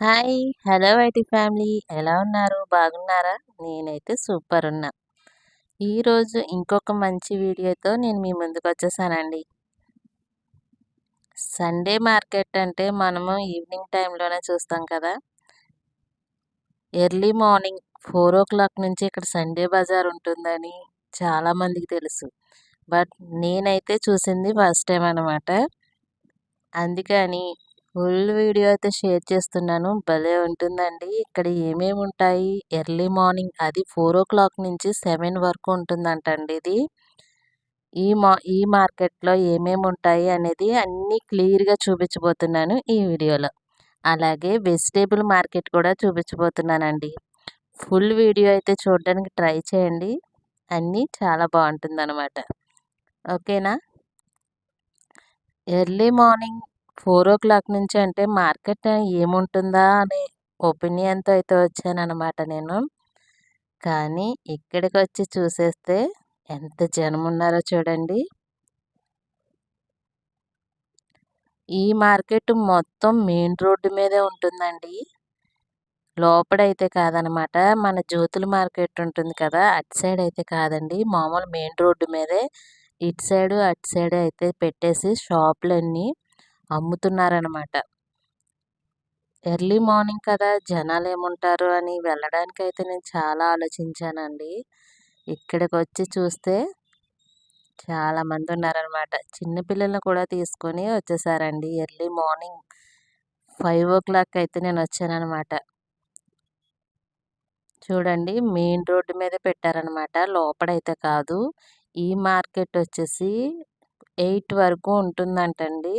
Hi! Hello IT family. ఎలా ఉన్నారు? బాగున్నారా? నేనైతే సూపర్ ఉన్నా. ఈరోజు ఇంకొక మంచి వీడియోతో నేను మీ ముందుకొచ్చేసానండి. సండే మార్కెట్ అంటే మనము ఈవినింగ్ టైంలోనే చూస్తాం కదా! ఎర్లీ మార్నింగ్ 4:00 నుంచి ఇక్కడ సండే బజార్ ఉంటుందని చాలామందికి తెలుసు. బట్ నేనైతే చూసింది ఫస్ట్ టైం అనమాట. అందుకని ఫుల్ వీడియో అయితే షేర్ చేస్తున్నాను. భలే ఉంటుందండి. ఇక్కడ ఏమేమి ఉంటాయి ఎర్లీ మార్నింగ్ అది 4:00 నుంచి సెవెన్ వరకు ఉంటుందంటండి ఇది. ఈ మా ఈ మార్కెట్‌లో ఏమేమి ఉంటాయి అనేది అన్నీ క్లియర్‌గా చూపించబోతున్నాను ఈ వీడియోలో. అలాగే వెజిటేబుల్ మార్కెట్ కూడా చూపించబోతున్నానండి. ఫుల్ వీడియో అయితే చూడడానికి ట్రై చేయండి. అన్నీ చాలా బాగుంటుందన్నమాట. ఓకేనా? ఎర్లీ మార్నింగ్ 4:00 నుంచి అంటే మార్కెట్ ఏముంటుందా అనే ఒపీనియన్‌తో అయితే వచ్చానమాట నేను. కానీ ఇక్కడికి వచ్చి చూసేస్తే ఎంత జనం ఉన్నారో చూడండి. ఈ మార్కెట్ మొత్తం మెయిన్ రోడ్డు మీదే ఉంటుందండి. లోపడైతే కాదనమాట. మన జ్యోతుల మార్కెట్ ఉంటుంది కదా! అటు సైడ్ అయితే కాదండి. మామూలు మెయిన్ రోడ్డు మీదే ఇటు సైడు, అటు సైడ్ అయితే పెట్టేసి షాపులన్నీ అమ్ముతున్నారనమాట. ఎర్లీ మార్నింగ్ కదా! జనాలు ఏముంటారు అని వెళ్ళడానికి అయితే నేను చాలా ఆలోచించానండి. ఇక్కడికి వచ్చి చూస్తే చాలామంది ఉన్నారనమాట. చిన్నపిల్లల్ని కూడా తీసుకొని వచ్చేసారండి. ఎర్లీ మార్నింగ్ 5:00 అయితే నేను వచ్చాననమాట చూడండి మెయిన్ రోడ్డు మీదే పెట్టారనమాట. లోపడైతే కాదు. ఈ మార్కెట్ వచ్చేసి ఎయిట్ వరకు ఉంటుందంటండి.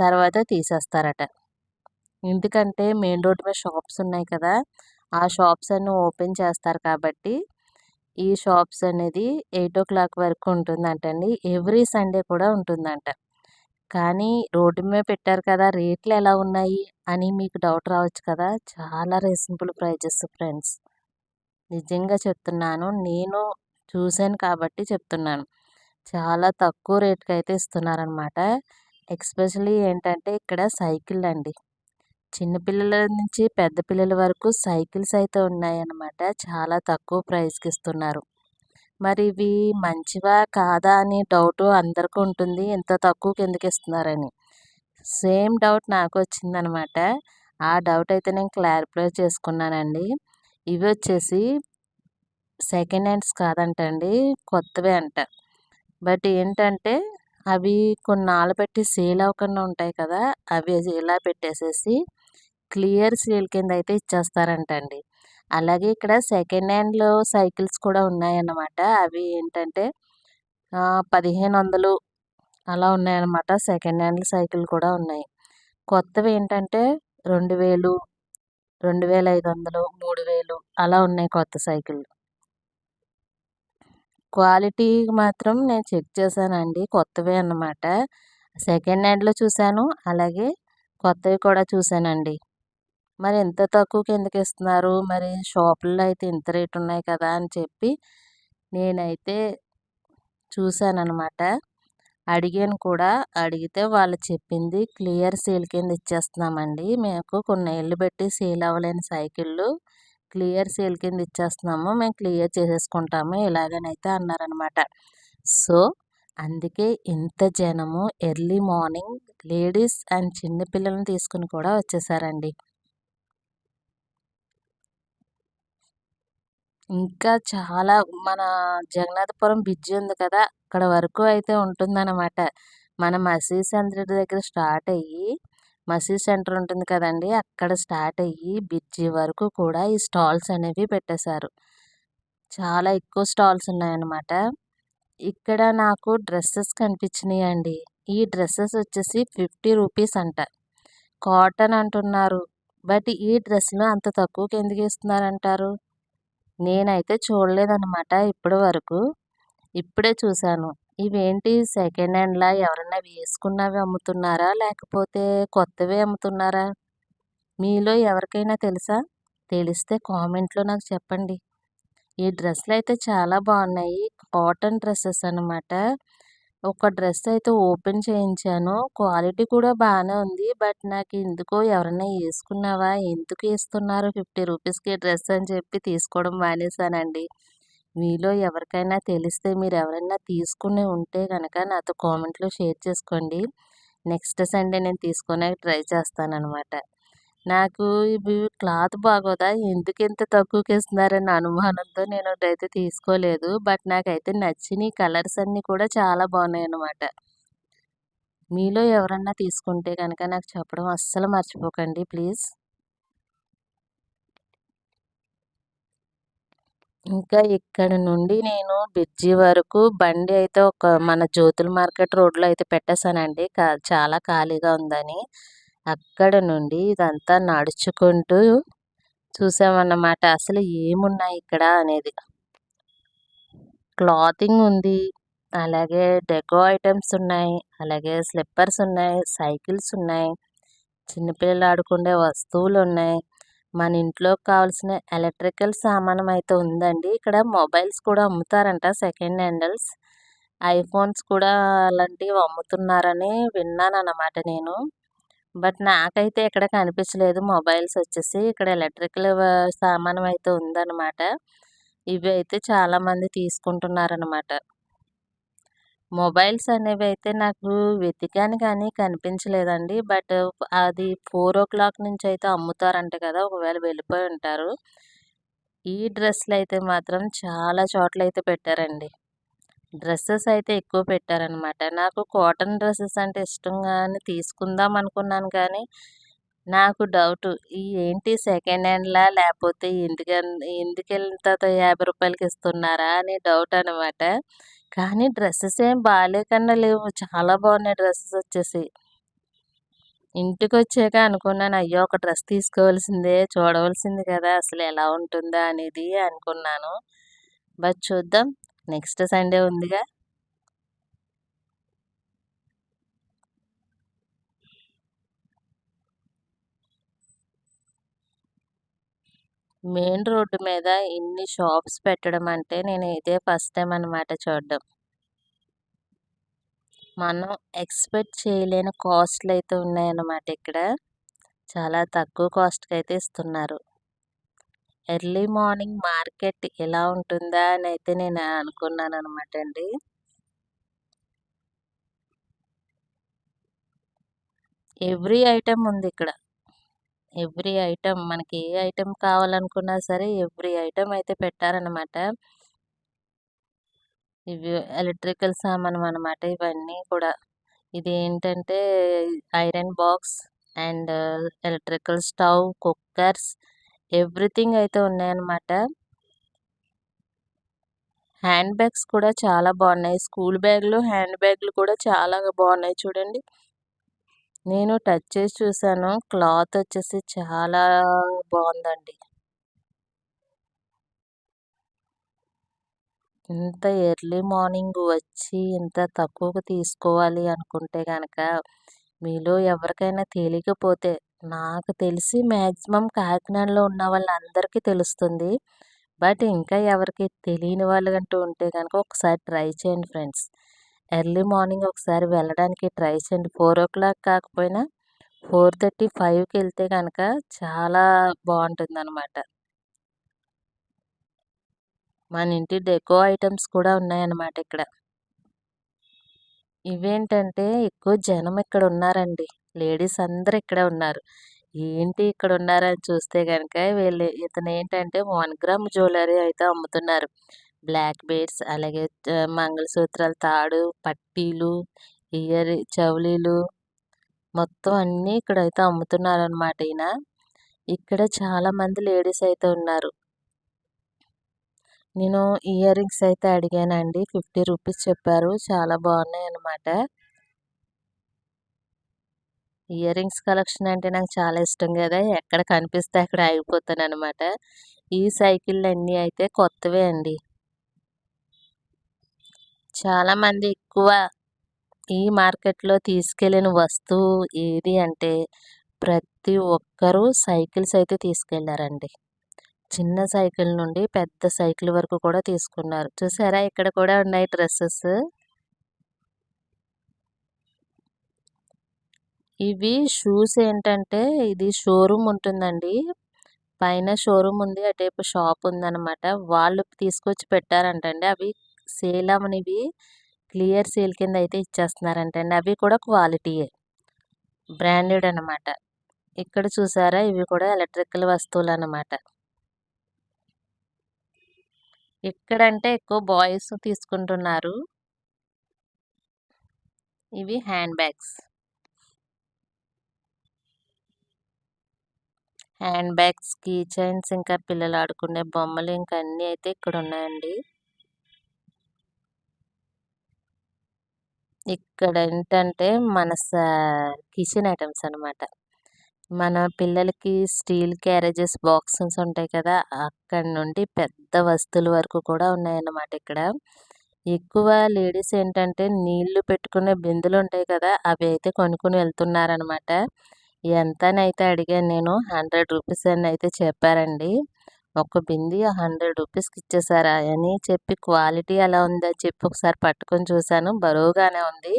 తర్వాత తీసేస్తారట. ఎందుకంటే మెయిన్ రోడ్డు మీద షాప్స్ ఉన్నాయి కదా! ఆ షాప్స్ అన్నీ ఓపెన్ చేస్తారు కాబట్టి ఈ షాప్స్ అనేది 8:00 వరకు ఉంటుందంటండి. ఎవ్రీ సండే కూడా ఉంటుందంట. కానీ రోడ్డు మీద పెట్టారు కదా! రేట్లు ఎలా ఉన్నాయి అని మీకు డౌట్ రావచ్చు కదా! చాలా రీజనబుల్ ప్రైజెస్ ఫ్రెండ్స్. నిజంగా చెప్తున్నాను. నేను చూసాను కాబట్టి చెప్తున్నాను. చాలా తక్కువ రేట్కి అయితే ఇస్తున్నారనమాట. ఎక్స్పెషలీ ఏంటంటే ఇక్కడ సైకిళ్ళండి. చిన్న పిల్లల నుంచి పెద్ద పిల్లల వరకు సైకిల్స్ అయితే ఉన్నాయన్నమాట. చాలా తక్కువ ప్రైస్‌కి ఇస్తున్నారు. మరి ఇవి మంచివా? కాదా? అని డౌట్ అందరికి ఉంటుంది. ఇంత తక్కువకి ఎందుకు ఇస్తున్నారని. సేమ్ డౌట్ నాకు వచ్చిందనమాట. ఆ డౌట్ అయితే నేను క్లారిఫై చేసుకున్నానండి. ఇవి వచ్చేసి సెకండ్ హ్యాండ్స్ కాదంటండి. కొత్తవే అంట. బట్ ఏంటంటే అవి కొన్నాళ్ళు పెట్టి సేల్ అవ్వకుండా ఉంటాయి కదా! అవి ఇలా పెట్టేసేసి క్లియర్ సేల్ కింద అయితే ఇచ్చేస్తారంటండి. అలాగే ఇక్కడ సెకండ్ హ్యాండ్‌లో సైకిల్స్ కూడా ఉన్నాయన్నమాట. అవి ఏంటంటే పదిహేను వందలు అలా ఉన్నాయన్నమాట. సెకండ్ హ్యాండ్ సైకిల్ కూడా ఉన్నాయి. కొత్తవి ఏంటంటే 2000, 2500, 3000 అలా ఉన్నాయి కొత్త సైకిళ్ళు. క్వాలిటీ మాత్రం నేను చెక్ చేశానండి. కొత్తవే అన్నమాట. సెకండ్ హ్యాండ్‌లో చూశాను అలాగే కొత్తవి కూడా చూశానండి మరి ఇంత తక్కువకి ఎందుకు ఇస్తున్నారు? మరి షాపుల్లో అయితే ఇంత రేట్ ఉన్నాయి కదా! అని చెప్పి నేనైతే చూశానమాట అడిగాను కూడా. అడిగితే వాళ్ళు చెప్పింది క్లియర్ సేల్ కింద ఇచ్చేస్తున్నామండి. మీకు కొన్నేళ్ళు పెట్టి సేల్ అవ్వలేని సైకిళ్ళు క్లియర్ సేల్ కింద ఇచ్చేస్తున్నాము. మేము క్లియర్ చేసేసుకుంటాము ఇలాగనైతే అన్నారనమాట. సో, అందుకే ఇంత జనము ఎర్లీ మార్నింగ్ లేడీస్ అండ్ చిన్న పిల్లల్ని తీసుకొని కూడా వచ్చేసారండి. ఇంకా చాలా మన జగన్నాథపురం బ్రిడ్జి ఉంది కదా! అక్కడ వరకు అయితే ఉంటుందనమాట. మన మసీద్ సెంటర్ దగ్గర స్టార్ట్ అయ్యి మసీద్ సెంటర్ ఉంటుంది కదండీ! అక్కడ స్టార్ట్ అయ్యి బ్రిడ్జి వరకు కూడా ఈ స్టాల్స్ అనేవి పెట్టేశారు. చాలా ఎక్కువ స్టాల్స్ ఉన్నాయన్నమాట. ఇక్కడ నాకు డ్రెసెస్ కనిపించినాయండి. ఈ డ్రెస్సెస్ వచ్చేసి 50 రూపీస్ అంట. కాటన్ అంటున్నారు. బట్ ఈ డ్రెస్‌లు అంత తక్కువకి ఎందుకు ఇస్తున్నారంటారు? నేనైతే చూడలేదన్నమాట ఇప్పటి వరకు. ఇప్పుడే చూశాను ఇవేంటి సెకండ్ హ్యాండ్‌లా? ఎవరైనా వేసుకున్నవి అమ్ముతున్నారా? లేకపోతే కొత్తవి అమ్ముతున్నారా? మీలో ఎవరికైనా తెలుసా? తెలిస్తే కామెంట్‌లో నాకు చెప్పండి. ఈ డ్రెస్సులు అయితే చాలా బాగున్నాయి. కాటన్ డ్రెస్సెస్ అనమాట. ఒక డ్రెస్ అయితే ఓపెన్ చేయించాను క్వాలిటీ కూడా బాగానే ఉంది బట్ నాకు ఎందుకో ఎవరైనా వేసుకున్నావా ఎందుకు వేస్తున్నారు ఫిఫ్టీ రూపీస్కి డ్రెస్ అని చెప్పి తీసుకోవడం మానేశానండి మీలో ఎవరికైనా తెలిస్తే మీరు ఎవరైనా తీసుకుని ఉంటే కనుక నాతో కామెంట్లో షేర్ చేసుకోండి. నెక్స్ట్ సండే నేను తీసుకునే ట్రై చేస్తానమాట నాకు ఇవి క్లాత్ బాగోదా? ఎందుకు ఇంత తక్కువకి ఇస్తున్నారని అనుమానంతో నేను అయితే తీసుకోలేదు. బట్ నాకైతే నచ్చిన కలర్స్ అన్నీ కూడా చాలా బాగున్నాయి అన్నమాట మీలో ఎవరన్నా తీసుకుంటే కనుక నాకు చెప్పడం అస్సలు మర్చిపోకండి ప్లీజ్. ఇంకా ఇక్కడ నుండి నేను బ్రిడ్జి వరకు బండి అయితే ఒక మన జ్యోతుల మార్కెట్ రోడ్లో అయితే పెట్టేశానండి. చాలా ఖాళీగా ఉందని. అక్కడ నుండి ఇదంతా నడుచుకుంటూ చూసామన్నమాట. అసలు ఏమున్నాయి ఇక్కడ అనేది. క్లాతింగ్ ఉంది. అలాగే డెకో ఐటమ్స్ ఉన్నాయి. అలాగే స్లిప్పర్స్ ఉన్నాయి. సైకిల్స్ ఉన్నాయి. చిన్నపిల్లలు ఆడుకునే వస్తువులు ఉన్నాయి. మన ఇంట్లోకి కావాల్సిన ఎలక్ట్రికల్ సామానం అయితే ఉందండి. ఇక్కడ మొబైల్స్ కూడా అమ్ముతారంట సెకండ్ హ్యాండల్స్. ఐఫోన్స్ కూడా అలాంటివి అమ్ముతున్నారని విన్నాను అన్నమాట నేను. బట్ నాకైతే ఇక్కడ కనిపించలేదు మొబైల్స్ వచ్చేసి. ఇక్కడ ఎలక్ట్రికల్ సామానం అయితే ఉందన్నమాట. ఇవి అయితే చాలామంది తీసుకుంటున్నారనమాట మొబైల్స్ అనేవి అయితే నాకు వెతికాను కానీ కనిపించలేదండి. బట్ అది ఫోర్ ఓ క్లాక్ నుంచి అయితే అమ్ముతారంట కదా! ఒకవేళ వెళ్ళిపోయి ఉంటారు. ఈ డ్రెస్సులు అయితే మాత్రం చాలా చోట్ల అయితే పెట్టారండి. డ్రెస్సెస్ అయితే ఎక్కువ పెట్టారనమాట. నాకు కాటన్ డ్రెస్సెస్ అంటే ఇష్టంగానే తీసుకుందాం అనుకున్నాను కానీ నాకు డౌట్ ఈ ఏంటి సెకండ్ హ్యాండ్లా లేకపోతే ఎందుకు ఎందుకు ఎంత యాభై రూపాయలకి ఇస్తున్నారా అని డౌట్ అనమాట కానీ డ్రెస్సెస్ ఏం బాగాలేకుండా లేవు. చాలా బాగున్నాయి డ్రెస్సెస్ వచ్చేసి. ఇంటికి వచ్చాక అనుకున్నాను అయ్యో ఒక డ్రెస్ తీసుకోవాల్సిందే చూడవలసింది కదా అసలు ఎలా ఉంటుందా అనేది అనుకున్నాను. బట్ చూద్దాం నెక్స్ట్ సండే ఉందిగా. మెయిన్ రోడ్డు మీద ఇన్ని షాప్స్ పెట్టడం అంటే నేను ఇదే ఫస్ట్ టైం అనమాట చూడడం. మనం ఎక్స్పెక్ట్ చేయలేని కాస్ట్లు అయితే ఉన్నాయన్నమాట ఇక్కడ. చాలా తక్కువ కాస్ట్కి అయితే ఇస్తున్నారు. ఎర్లీ మార్నింగ్ మార్కెట్ ఎలా ఉంటుందా అని అయితే నేను అనుకున్నాను అనమాట అండి. ఎవ్రీ ఐటెం ఉంది ఇక్కడ. ఎవ్రీ ఐటెం మనకి ఏ ఐటెం కావాలనుకున్నా సరే ఎవ్రీ ఐటెం అయితే పెట్టారనమాట. ఇవి ఎలక్ట్రికల్ సామానం అనమాట ఇవన్నీ కూడా. ఇది ఏంటంటే iron box and electrical stove cookers everything అయితే ఉన్నాయన్నమాట. హ్యాండ్ బ్యాగ్స్ కూడా చాలా బాగున్నాయి. స్కూల్ బ్యాగ్లు హ్యాండ్ బ్యాగ్లు కూడా చాలా బాగున్నాయి చూడండి. నేను టచ్ చేసి చూశాను క్లాత్ వచ్చేసి చాలా బాగుందండి. ఇంత ఎర్లీ మార్నింగ్ వచ్చి ఇంత తక్కువకు తీసుకోవాలి అనుకుంటే కనుక మీలో ఎవరికైనా తెలియకపోతే నాకు తెలిసి మ్యాక్సిమం కాకినాడలో ఉన్న వాళ్ళందరికీ తెలుస్తుంది. బట్ ఇంకా ఎవరికి తెలియని వాళ్ళు అంటూ ఉంటే కనుక ఒకసారి ట్రై చేయండి ఫ్రెండ్స్. ఎర్లీ మార్నింగ్ ఒకసారి వెళ్ళడానికి ట్రై చేయండి. ఫోర్ ఓ క్లాక్ కాకపోయినా ఫోర్ థర్టీ ఫైవ్కి వెళ్తే కనుక చాలా బాగుంటుంది అనమాట మన ఇంటి డెకో ఐటమ్స్ కూడా ఉన్నాయన్నమాట ఇక్కడ. ఇవేంటంటే ఎక్కువ జనం ఇక్కడ ఉన్నారండి. లేడీస్ అందరు ఇక్కడ ఉన్నారు. ఏంటి ఇక్కడ ఉన్నారని చూస్తే కనుక వీళ్ళు ఇతను ఏంటంటే వన్ గ్రామ్ జ్యువెలరీ అయితే అమ్ముతున్నారు. బ్లాక్ బీడ్స్ అలాగే మంగళసూత్రాలు తాడు పట్టీలు ఇయర్ చెవులీలు మొత్తం అన్నీ ఇక్కడైతే అమ్ముతున్నారనమాట ఈయన. ఇక్కడ చాలామంది లేడీస్ అయితే ఉన్నారు. నేను ఇయర్ రింగ్స్ అయితే అడిగానండి. ఫిఫ్టీ రూపీస్ చెప్పారు. చాలా బాగున్నాయి అన్నమాట. ఇయర్ రింగ్స్ కలెక్షన్ అంటే నాకు చాలా ఇష్టం కదా. ఎక్కడ కనిపిస్తే అక్కడ ఆగిపోతాను అనమాట ఈ సైకిల్ అన్నీ అయితే కొత్తవే అండి. చాలామంది ఎక్కువ ఈ మార్కెట్లో తీసుకెళ్ళిన వస్తువు ఏది అంటే ప్రతి ఒక్కరూ సైకిల్స్ అయితే తీసుకెళ్ళారండి చిన్న సైకిల్ నుండి పెద్ద సైకిల్ వరకు కూడా తీసుకున్నారు. చూసారా? ఇక్కడ కూడా ఉన్నాయి డ్రెస్సెస్. ఇవి షూస్ ఏంటంటే ఇది షోరూమ్ ఉంటుందండి. పైన షోరూమ్ ఉంది అటేపు షాప్ ఉందన్నమాట. వాళ్ళు తీసుకొచ్చి పెట్టారంటండి. అవి సేల్ అవనివి క్లియర్ సేల్ కింద అయితే ఇచ్చేస్తున్నారంటండి. అవి కూడా క్వాలిటీయే. బ్రాండెడ్ అనమాట ఇక్కడ చూసారా? ఇవి కూడా ఎలక్ట్రికల్ వస్తువులు అనమాట ఇక్కడంటే ఎక్కువ బాయ్స్ తీసుకుంటున్నారు. ఇవి hand bags. Hand bags key chains ఇంకా పిల్లలు ఆడుకునే బొమ్మలు ఇంకా అన్నీ అయితే ఇక్కడ ఉన్నాయండి ఇక్కడ ఏంటంటే మన కిచెన్ ఐటమ్స్ అనమాట మన పిల్లలకి స్టీల్ క్యారేజెస్ బాక్సెస్ ఉంటాయి కదా అక్కడి నుండి పెద్ద వస్తువుల వరకు కూడా ఉన్నాయన్నమాట ఇక్కడ. ఎక్కువ లేడీస్ ఏంటంటే నీళ్ళు పెట్టుకునే బిందులు ఉంటాయి కదా అవి అయితే కొనుక్కుని వెళ్తున్నారనమాట ఎంతనైతే అడిగాను నేను హండ్రెడ్ రూపీస్ అని అయితే చెప్పారండి. ఒక బింది హండ్రెడ్ రూపీస్కి ఇచ్చేసారా అని చెప్పి క్వాలిటీ ఎలా ఉందని చెప్పి ఒకసారి పట్టుకొని చూశాను. బరువుగానే ఉంది.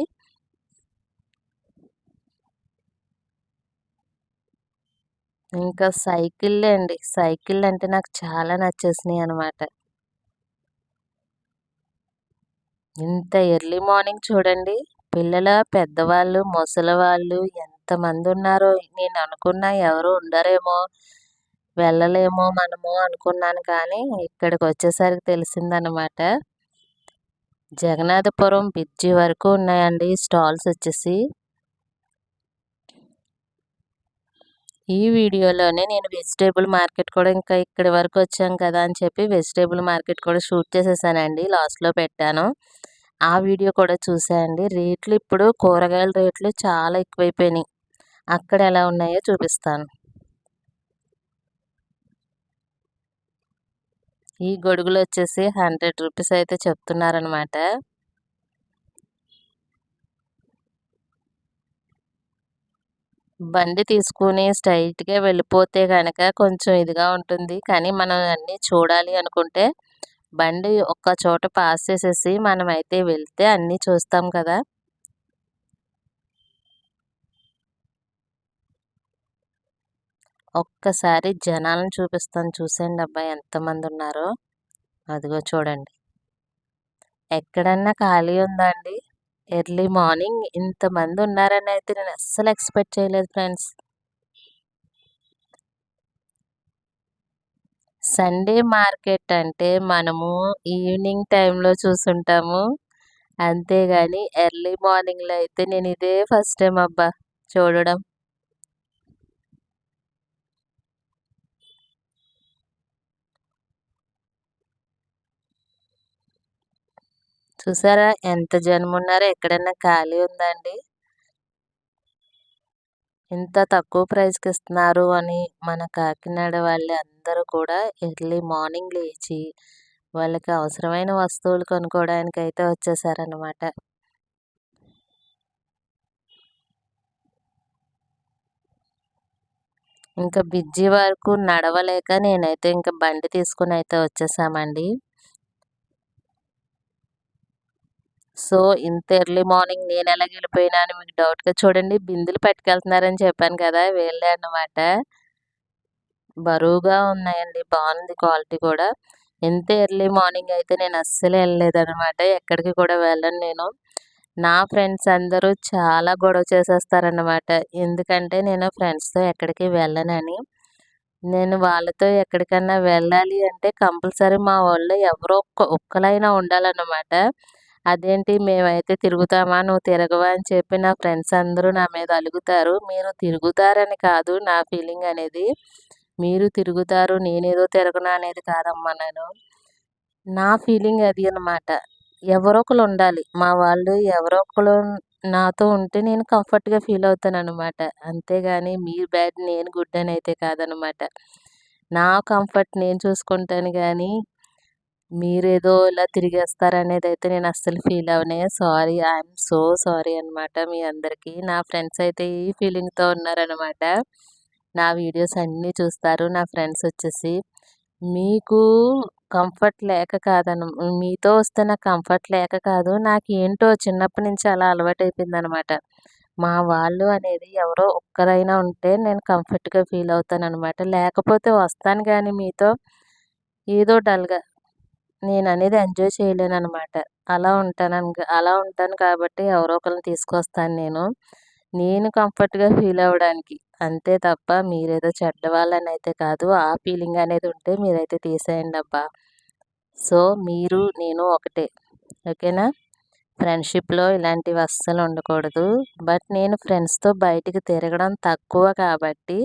ఇంకా సైకిల్ అండి. సైకిల్ అంటే నాకు చాలా నచ్చేసినాయి అనమాట ఇంత ఎర్లీ మార్నింగ్ చూడండి. పిల్లల పెద్దవాళ్ళు ముసలి వాళ్ళు ఎంతమంది ఉన్నారో నేను అనుకున్నా ఎవరు ఉండరేమో వెళ్ళలేమో మనము అనుకున్నాను కానీ ఇక్కడికి వచ్చేసరికి తెలిసిందనమాట. జగన్నాథపురం బ్రిడ్జి వరకు ఉన్నాయండి స్టాల్స్ వచ్చేసి. ఈ వీడియోలోనే నేను వెజిటేబుల్ మార్కెట్ కూడా ఇంకా ఇక్కడి వరకు వచ్చాం కదా అని చెప్పి వెజిటేబుల్ మార్కెట్ కూడా షూట్ చేసేసానండి లాస్ట్లో పెట్టాను. ఆ వీడియో కూడా చూసాయండి రేట్లు ఇప్పుడు కూరగాయల రేట్లు చాలా ఎక్కువైపోయినాయి. అక్కడ ఎలా ఉన్నాయో చూపిస్తాను. ఈ గొడుగులు వచ్చేసి హండ్రెడ్ రూపీస్ అయితే చెప్తున్నారనమాట బండి తీసుకుని స్ట్రైట్గా వెళ్ళిపోతే కనుక కొంచెం ఇదిగా ఉంటుంది. కానీ మనం అన్నీ చూడాలి అనుకుంటే బండి ఒక్క చోట పాస్ చేసేసి మనం అయితే వెళ్తే అన్నీ చూస్తాం కదా. ఒక్కసారి జనాలను చూపిస్తాను. చూసేయండి అబ్బాయి ఎంతమంది ఉన్నారో. అదిగో చూడండి. ఎక్కడన్నా ఖాళీ ఉందా అండి? ఎర్లీ మార్నింగ్ ఇంతమంది ఉన్నారని అయితే నేను అస్సలు ఎక్స్పెక్ట్ చేయలేదు ఫ్రెండ్స్. సండే మార్కెట్ అంటే మనము ఈవినింగ్ టైంలో చూసుంటాము. అంతేగాని ఎర్లీ మార్నింగ్లో అయితే నేను ఇదే ఫస్ట్ టైం అబ్బా. చూడడం. చూసారా? ఎంత జనం ఉన్నారో ఎక్కడైనా ఖాళీ ఉందండి. ఇంత తక్కువ ప్రైస్కి ఇస్తున్నారు అని మన కాకినాడ వాళ్ళు అందరూ కూడా ఎర్లీ మార్నింగ్ లేచి వాళ్ళకి అవసరమైన వస్తువులు కొనుక్కోవడానికి అయితే వచ్చేసారనమాట ఇంకా బిజ్జి వరకు నడవలేక నేనైతే ఇంకా బండి తీసుకుని అయితే వచ్చేసామండి. సో ఇంత ఎర్లీ మార్నింగ్ నేను ఎలా వెళ్ళిపోయినా అని మీకు డౌట్గా చూడండి. బిందులు పట్టుకెళ్తున్నారని చెప్పాను కదా వెళ్ళే అన్నమాట. బరువుగా ఉన్నాయండి బాగుంది క్వాలిటీ కూడా. ఎంత ఎర్లీ మార్నింగ్ అయితే నేను అస్సలు వెళ్ళలేదనమాట ఎక్కడికి కూడా వెళ్ళను నేను. నా ఫ్రెండ్స్ అందరూ చాలా గొడవ చేసేస్తారన్నమాట. ఎందుకంటే నేను ఫ్రెండ్స్తో ఎక్కడికి వెళ్ళనని. నేను వాళ్ళతో ఎక్కడికన్నా వెళ్ళాలి అంటే కంపల్సరీ మా వాళ్ళు ఎవరో ఒక్క ఒక్కలైనా ఉండాలన్నమాట. అదేంటి మేమైతే తిరుగుతామా? నువ్వు తిరగవా? అని చెప్పి నా ఫ్రెండ్స్ అందరూ నా మీద అలుగుతారు. మీరు తిరుగుతారని కాదు నా ఫీలింగ్ అనేది. మీరు తిరుగుతారు. నేనేదో తిరగను అనేది కాదమ్మా నేను నా ఫీలింగ్ అది అనమాట ఎవరో ఒకరు ఉండాలి. మా వాళ్ళు ఎవరో ఒకరు నాతో ఉంటే నేను కంఫర్ట్గా ఫీల్ అవుతాను అనమాట అంతేగాని మీరు బ్యాడ్ నేను గుడ్ అని అయితే కాదనమాట నా కంఫర్ట్ నేను చూసుకుంటాను కానీ మీరేదో ఇలా తిరిగేస్తారనేది అయితే నేను అస్సలు ఫీల్ అవనే. సారీ ఐఎమ్ సో సారీ అనమాట మీ అందరికీ. నా ఫ్రెండ్స్ అయితే ఈ ఫీలింగ్తో ఉన్నారనమాట నా వీడియోస్ అన్నీ చూస్తారు నా ఫ్రెండ్స్ వచ్చేసి. మీకు కంఫర్ట్ లేక కాదను మీతో వస్తే నాకు కంఫర్ట్ లేక కాదు నాకు ఏంటో చిన్నప్పటి నుంచి అలా అలవాటు అయిపోయింది అనమాట మా వాళ్ళు అనేది ఎవరో ఒక్కరైనా ఉంటే నేను కంఫర్ట్గా ఫీల్ అవుతాను అనమాట లేకపోతే వస్తాను కానీ మీతో ఏదో డల్గా నేను అనేది ఎంజాయ్ చేయలేను అనమాట అలా ఉంటాను అలా ఉంటాను కాబట్టి ఎవరో ఒకరిని తీసుకొస్తాను నేను. నేను కంఫర్ట్గా ఫీల్ అవ్వడానికి. అంతే తప్ప మీరేదో చెడ్డవాళ్ళని అయితే కాదు ఆ ఫీలింగ్ అనేది ఉంటే మీరైతే తీసేయండి అబ్బా. సో మీరు నేను ఒకటే. ఓకేనా? ఫ్రెండ్షిప్లో ఇలాంటివి అస్సలు ఉండకూడదు. బట్ నేను ఫ్రెండ్స్తో బయటికి తిరగడం తక్కువ కాబట్టి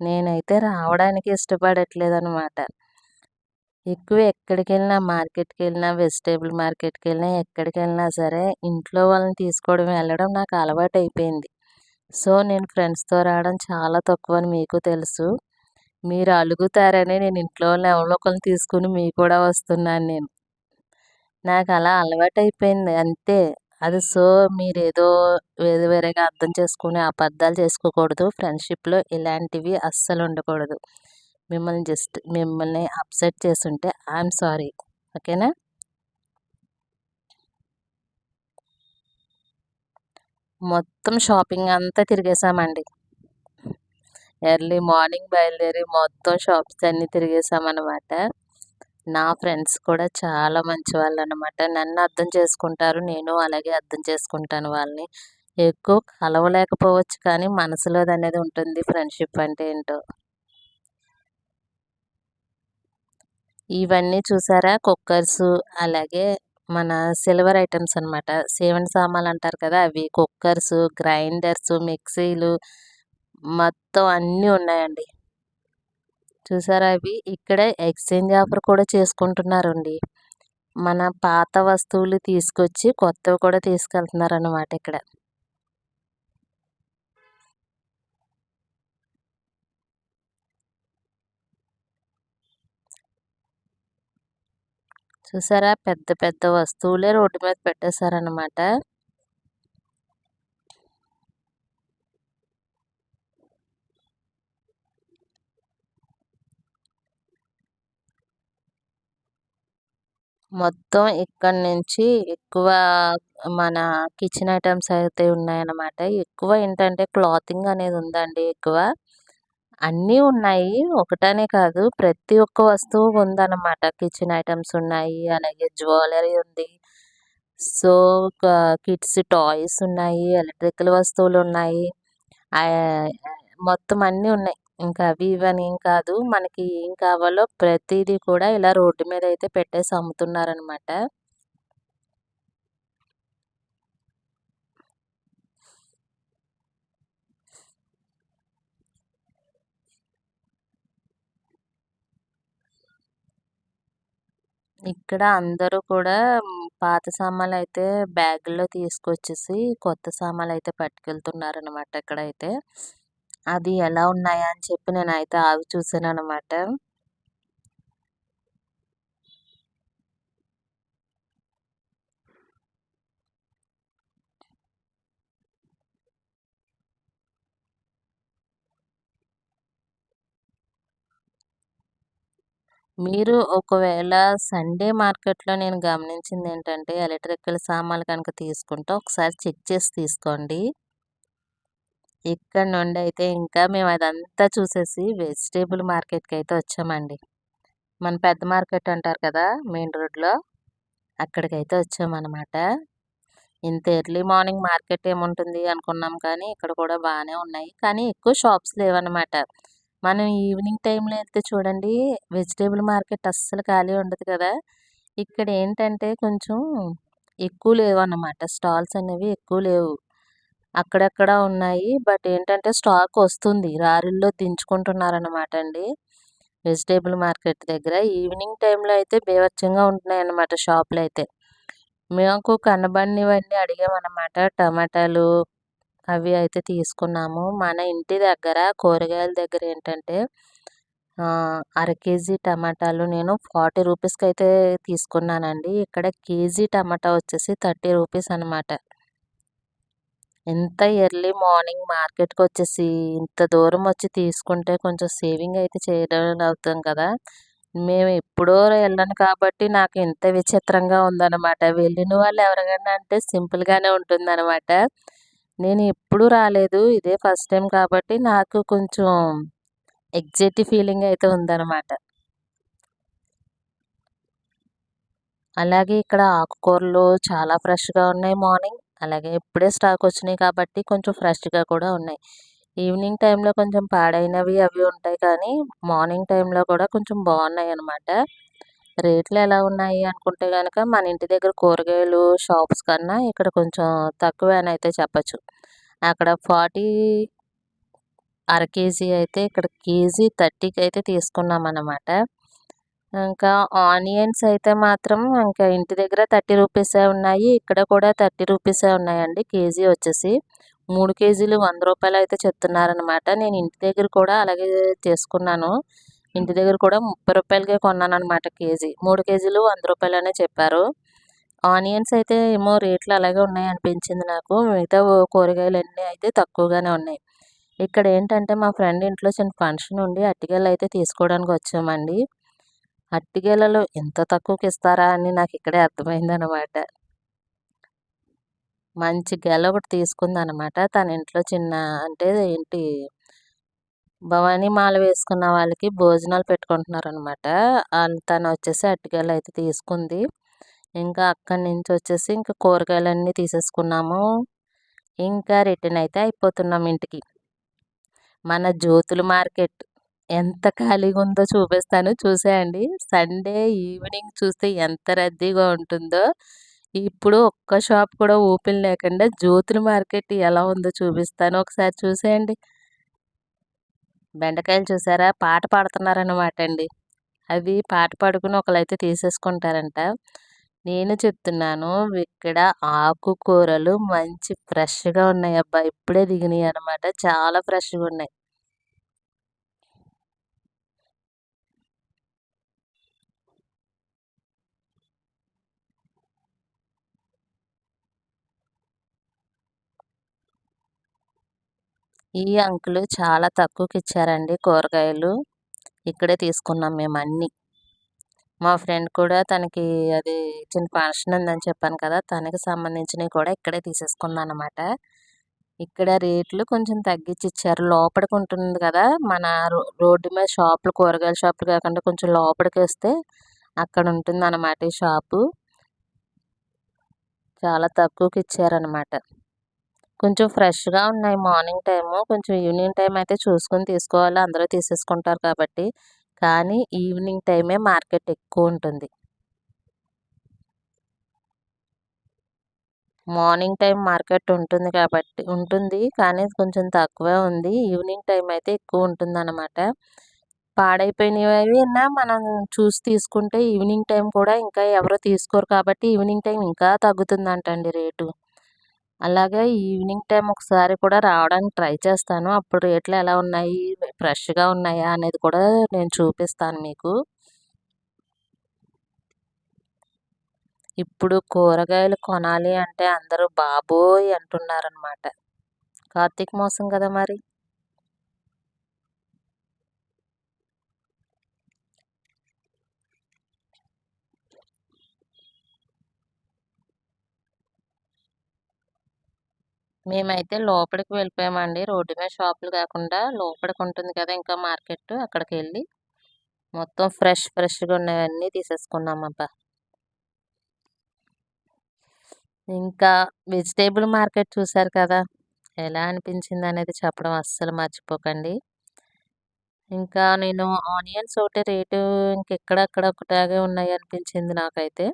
నేనైతే రావడానికి ఇష్టపడట్లేదు అనమాట ఎక్కువ ఎక్కడికి వెళ్ళినా మార్కెట్కి వెళ్ళినా వెజిటేబుల్ మార్కెట్కి వెళ్ళినా ఎక్కడికి వెళ్ళినా సరే ఇంట్లో వాళ్ళని తీసుకోవడం వెళ్ళడం నాకు అలవాటు అయిపోయింది సో నేను ఫ్రెండ్స్తో రావడం చాలా తక్కువ అని మీకు తెలుసు. మీరు అలుగుతారని నేను ఇంట్లో వాళ్ళని ఎవరో ఒకరిని తీసుకుని మీ కూడా వస్తున్నాను నేను. నాకు అలా అలవాటు అయిపోయింది అంతే. అది సో మీరు ఏదో వేరే వేరేగా అర్థం చేసుకుని అబద్ధాలు చేసుకోకూడదు. ఫ్రెండ్షిప్లో ఇలాంటివి అస్సలు ఉండకూడదు. మిమ్మల్ని జస్ట్ మిమ్మల్ని అప్సెట్ చేసుంటే ఐఎమ్ సారీ. ఓకేనా? మొత్తం షాపింగ్ అంతా తిరిగేసామండి ఎర్లీ మార్నింగ్ బయలుదేరి మొత్తం షాప్స్ అన్నీ తిరిగేసామన్నమాట నా ఫ్రెండ్స్ కూడా చాలా మంచి వాళ్ళు అనమాట నన్ను అర్థం చేసుకుంటారు నేను అలాగే అర్థం చేసుకుంటాను వాళ్ళని. ఎక్కువ కలవలేకపోవచ్చు కానీ మనసులోది అనేది ఉంటుంది ఫ్రెండ్షిప్ అంటే ఏంటో. ఇవన్నీ చూసారా? కుక్కర్స్ అలాగే మన సిల్వర్ ఐటమ్స్ అనమాట సేవన్ సామాన్లు అంటారు కదా అవి. కుక్కర్స్ గ్రైండర్స్ మిక్సీలు మొత్తం అన్నీ ఉన్నాయండి. చూసారా అవి? ఇక్కడ ఎక్స్చేంజ్ ఆఫర్ కూడా చేసుకుంటున్నారండి. మన పాత వస్తువులు తీసుకొచ్చి కొత్తవి కూడా తీసుకెళ్తున్నారు అనమాట ఇక్కడ. చూసారా? పెద్ద పెద్ద వస్తువులే రోడ్డు మీద పెట్టేశారనమాట మొత్తం ఇక్కడ నుంచి ఎక్కువ మన కిచెన్ ఐటమ్స్ అయితే ఉన్నాయన్నమాట. ఎక్కువ ఏంటంటే క్లాతింగ్ అనేది ఉందండి ఎక్కువ. అన్నీ ఉన్నాయి. ఒకటనే కాదు ప్రతి ఒక్క వస్తువు ఉందన్నమాట. కిచెన్ ఐటమ్స్ ఉన్నాయి అలాగే జ్యువెలరీ ఉంది. సో కిడ్స్ టాయ్స్ ఉన్నాయి ఎలక్ట్రికల్ వస్తువులు ఉన్నాయి. మొత్తం అన్నీ ఉన్నాయి. ఇంకా అవి ఇవని ఏం కాదు. మనకి ఏం కావాలో ప్రతిదీ కూడా ఇలా రోడ్డు మీద అయితే పెట్టేసి అమ్ముతున్నారనమాట ఇక్కడ అందరూ కూడా పాత సామాన్లు అయితే బ్యాగుల్లో తీసుకొచ్చేసి కొత్త సామాన్లు అయితే పట్టుకెళ్తున్నారు అనమాట ఇక్కడ ఇక్కడైతే. అది ఎలా ఉన్నాయా అని చెప్పి నేనైతే ఆగి చూసాను అనమాట మీరు ఒకవేళ సండే మార్కెట్లో నేను గమనించింది ఏంటంటే ఎలక్ట్రికల్ సామాన్లు కనుక తీసుకుంటే ఒకసారి చెక్ చేసి తీసుకోండి. ఇక్కడ నుండి అయితే ఇంకా మేము అదంతా చూసేసి వెజిటేబుల్ మార్కెట్కి అయితే వచ్చామండి. మన పెద్ద మార్కెట్ అంటారు కదా మెయిన్ రోడ్లో అక్కడికైతే వచ్చామన్నమాట. ఇంత ఎర్లీ మార్నింగ్ మార్కెట్ ఏముంటుంది అనుకున్నాం కానీ ఇక్కడ కూడా బాగానే ఉన్నాయి. కానీ ఎక్కువ షాప్స్ లేవన్నమాట. మనం ఈవినింగ్ టైంలో వెళ్తే చూడండి వెజిటేబుల్ మార్కెట్ అస్సలు ఖాళీ ఉండదు కదా! ఇక్కడ ఏంటంటే కొంచెం ఎక్కువ లేవు అన్నమాట. స్టాల్స్ అనేవి ఎక్కువ లేవు. అక్కడక్కడ ఉన్నాయి. బట్ ఏంటంటే స్టాక్ వస్తుంది. రారుల్లో దించుకుంటున్నారన్నమాట అండి. వెజిటేబుల్ మార్కెట్ దగ్గర. ఈవినింగ్ టైంలో అయితే బీభత్సంగా ఉంటున్నాయి అన్నమాట షాపులు అయితే మేము కనబడినవన్నీ అడిగామన్నమాట. టమాటాలు అవి అయితే తీసుకున్నాము. మన ఇంటి దగ్గర కూరగాయల దగ్గర ఏంటంటే అర కేజీ టమాటాలు నేను ఫార్టీ రూపీస్కి అయితే తీసుకున్నానండి. ఇక్కడ కేజీ టమాటా వచ్చేసి థర్టీ రూపీస్ అనమాట ఎంత ఎర్లీ మార్నింగ్ మార్కెట్కి వచ్చేసి ఇంత దూరం వచ్చి తీసుకుంటే కొంచెం సేవింగ్ అయితే చేయడం అవుతాం కదా. మేము ఎప్పుడో వెళ్ళను కాబట్టి నాకు ఇంత విచిత్రంగా ఉందన్నమాట. వెళ్ళిన వాళ్ళు ఎవరికైనా అంటే సింపుల్గానే ఉంటుందన్నమాట. నేను ఎప్పుడూ రాలేదు. ఇదే ఫస్ట్ టైం కాబట్టి నాకు కొంచెం ఎగ్జైటీ ఫీలింగ్ అయితే ఉందన్నమాట. అలాగే ఇక్కడ ఆకుకూరలు చాలా ఫ్రెష్గా ఉన్నాయి మార్నింగ్. అలాగే ఇప్పుడే స్టాక్ వచ్చినాయి కాబట్టి కొంచెం ఫ్రెష్గా కూడా ఉన్నాయి. ఈవినింగ్ టైంలో కొంచెం పాడైనవి అవి ఉంటాయి కానీ మార్నింగ్ టైంలో కూడా కొంచెం బాగున్నాయి అన్నమాట రేట్లు ఎలా ఉన్నాయి అనుకుంటే కనుక మన ఇంటి దగ్గర కూరగాయలు షాప్స్ కన్నా ఇక్కడ కొంచెం తక్కువే అని అయితే చెప్పచ్చు. అక్కడ ఫార్టీ అర కేజీ అయితే ఇక్కడ కేజీ థర్టీకి అయితే తీసుకున్నాం అన్నమాట ఇంకా ఆనియన్స్ అయితే మాత్రం ఇంకా ఇంటి దగ్గర థర్టీ రూపీసే ఉన్నాయి. ఇక్కడ కూడా థర్టీ రూపీసే ఉన్నాయండి కేజీ వచ్చేసి. మూడు కేజీలు వంద రూపాయలు అయితే చెప్తున్నారనమాట నేను ఇంటి దగ్గర కూడా అలాగే తీసుకున్నాను. ఇంటి దగ్గర కూడా ముప్పై రూపాయలకే కొన్నాను అనమాట కేజీ. మూడు కేజీలు వంద రూపాయలనే చెప్పారు. ఆనియన్స్ అయితే ఏమో రేట్లు అలాగే ఉన్నాయి అనిపించింది నాకు. మిగతా కూరగాయలు అన్నీ అయితే తక్కువగానే ఉన్నాయి. ఇక్కడ ఏంటంటే మా ఫ్రెండ్ ఇంట్లో చిన్న ఫంక్షన్ ఉండి అట్టిగేలు అయితే తీసుకోవడానికి వచ్చామండి. అట్టిగేలలో ఎంత తక్కువకి ఇస్తారా అని నాకు ఇక్కడే అర్థమైంది అనమాట మంచి గెల ఒకటి తీసుకుందనమాట తన ఇంట్లో చిన్న అంటే ఏంటి భవానీ మాల వేసుకున్న వాళ్ళకి భోజనాలు పెట్టుకుంటున్నారు అనమాట తను వచ్చేసి అట్టికాయలు అయితే తీసుకుంది. ఇంకా అక్కడి నుంచి వచ్చేసి ఇంకా కూరగాయలన్నీ తీసేసుకున్నాము. ఇంకా రిటర్న్ అయితే అయిపోతున్నాం ఇంటికి. మన జ్యోతుల మార్కెట్ ఎంత ఖాళీగా ఉందో చూపిస్తాను. చూసేయండి. సండే ఈవినింగ్ చూస్తే ఎంత రద్దీగా ఉంటుందో. ఇప్పుడు ఒక్క షాప్ కూడా ఓపెన్ లేకుండా జ్యోతుల మార్కెట్ ఎలా ఉందో చూపిస్తాను. ఒకసారి చూసేయండి. బెండకాయలు చూసారా? పాట పాడుతున్నారనమాట అండి అవి పాట పాడుకుని ఒకరైతే తీసేసుకుంటారంట. నేను చెప్తున్నాను ఇక్కడ ఆకుకూరలు మంచి ఫ్రెష్గా ఉన్నాయి అబ్బా ఇప్పుడే దిగినాయి అనమాట చాలా ఫ్రెష్గా ఉన్నాయి ఈ అంకులు చాలా తక్కువకి ఇచ్చారండి కూరగాయలు. ఇక్కడే తీసుకున్నాం మేము అన్నీ మా ఫ్రెండ్ కూడా తనకి అది చిన్న ఫంక్షన్ ఉందని చెప్పాను కదా తనకి సంబంధించినవి కూడా ఇక్కడే తీసేసుకున్నాను అనమాట ఇక్కడ రేట్లు కొంచెం తగ్గించి ఇచ్చారు లోపలికి ఉంటుంది కదా మన రోడ్డు మీద షాపులు కూరగాయల షాపులు కాకుండా కొంచెం లోపలికి వస్తే అక్కడ ఉంటుంది అన్నమాట ఈ షాపు. చాలా తక్కువకి ఇచ్చారనమాట కొంచెం ఫ్రెష్గా ఉన్నాయి మార్నింగ్ టైము. కొంచెం ఈవినింగ్ టైం అయితే చూసుకొని తీసుకోవాలి. అందరూ తీసేసుకుంటారు కాబట్టి. కానీ ఈవినింగ్ టైమే మార్కెట్ ఎక్కువ ఉంటుంది. మార్నింగ్ టైం మార్కెట్ ఉంటుంది కాబట్టి ఉంటుంది. కానీ కొంచెం తక్కువే ఉంది. ఈవినింగ్ టైం అయితే ఎక్కువ ఉంటుంది అనమాట పాడైపోయినవి మనం చూసి తీసుకుంటే ఈవినింగ్ టైం కూడా ఇంకా ఎవరో తీసుకోరు కాబట్టి ఈవినింగ్ టైం ఇంకా తగ్గుతుందంటండి రేటు. అలాగే ఈవినింగ్ టైం ఒకసారి కూడా రావడానికి ట్రై చేస్తాను. అప్పుడు రేట్లు ఎలా ఉన్నాయి? ఫ్రెష్గా ఉన్నాయా? అనేది కూడా నేను చూపిస్తాను మీకు. ఇప్పుడు కూరగాయలు కొనాలి అంటే అందరూ బాబోయ్ అంటున్నారనమాట కార్తీక మాసం కదా మరి? మేమైతే లోపలికి వెళ్ళిపోయామండి. రోడ్డు మీద షాపులు కాకుండా లోపలికి ఉంటుంది కదా ఇంకా మార్కెట్ అక్కడికి వెళ్ళి మొత్తం ఫ్రెష్ ఫ్రెష్గా ఉన్నవన్నీ తీసేసుకున్నామబ్బా. ఇంకా వెజిటేబుల్ మార్కెట్ చూసారు కదా ఎలా అనిపించింది అనేది చెప్పడం అస్సలు మర్చిపోకండి. ఇంకా నేను ఆనియన్స్ ఒకటి రేటు ఇంకెక్కడక్కడ ఒకటాగే ఉన్నాయి అనిపించింది నాకైతే.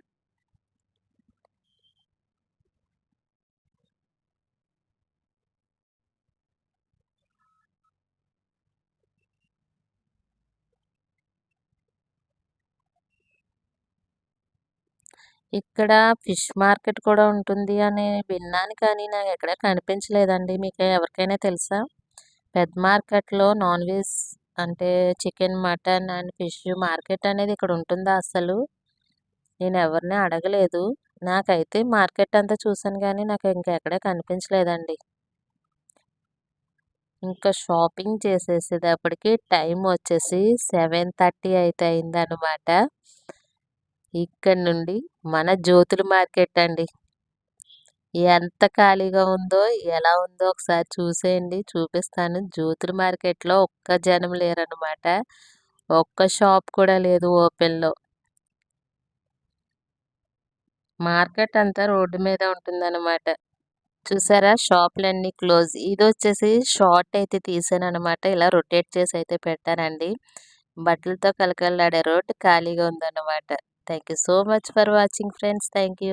ఇక్కడ ఫిష్ మార్కెట్ కూడా ఉంటుంది అని విన్నాను కానీ నాకు ఎక్కడ కనిపించలేదండి. మీకు ఎవరికైనా తెలుసా? పెద్ద మార్కెట్లో నాన్ వెజ్ అంటే chicken mutton and fish market అనేది ఇక్కడ ఉంటుందా అసలు? నేను ఎవరిని అడగలేదు. నాకైతే మార్కెట్ అంతా చూసాను కానీ నాకు ఇంకెక్కడ కనిపించలేదండి. ఇంకా షాపింగ్ చేసేసేటప్పటికి టైం వచ్చేసి సెవెన్ థర్టీ అయితే అయిందనమాట ఇక్కడ నుండి మన జ్యోతుల మార్కెట్ అండి ఎంత ఖాళీగా ఉందో ఎలా ఉందో ఒకసారి చూసేయండి. చూపిస్తాను. జ్యోతుల మార్కెట్లో ఒక్క జనం లేరనమాట ఒక్క షాప్ కూడా లేదు ఓపెన్లో. మార్కెట్ అంతా రోడ్డు మీద ఉంటుందన్నమాట. చూసారా? షాపులన్నీ క్లోజ్. ఇది వచ్చేసి షార్ట్ అయితే తీసాను అనమాట ఇలా రొటేట్ చేసి అయితే పెట్టానండి. బట్టలతో కలకల్లాడే రోడ్ ఖాళీగా ఉందన్నమాట. Thank you so much for watching friends. Thank you.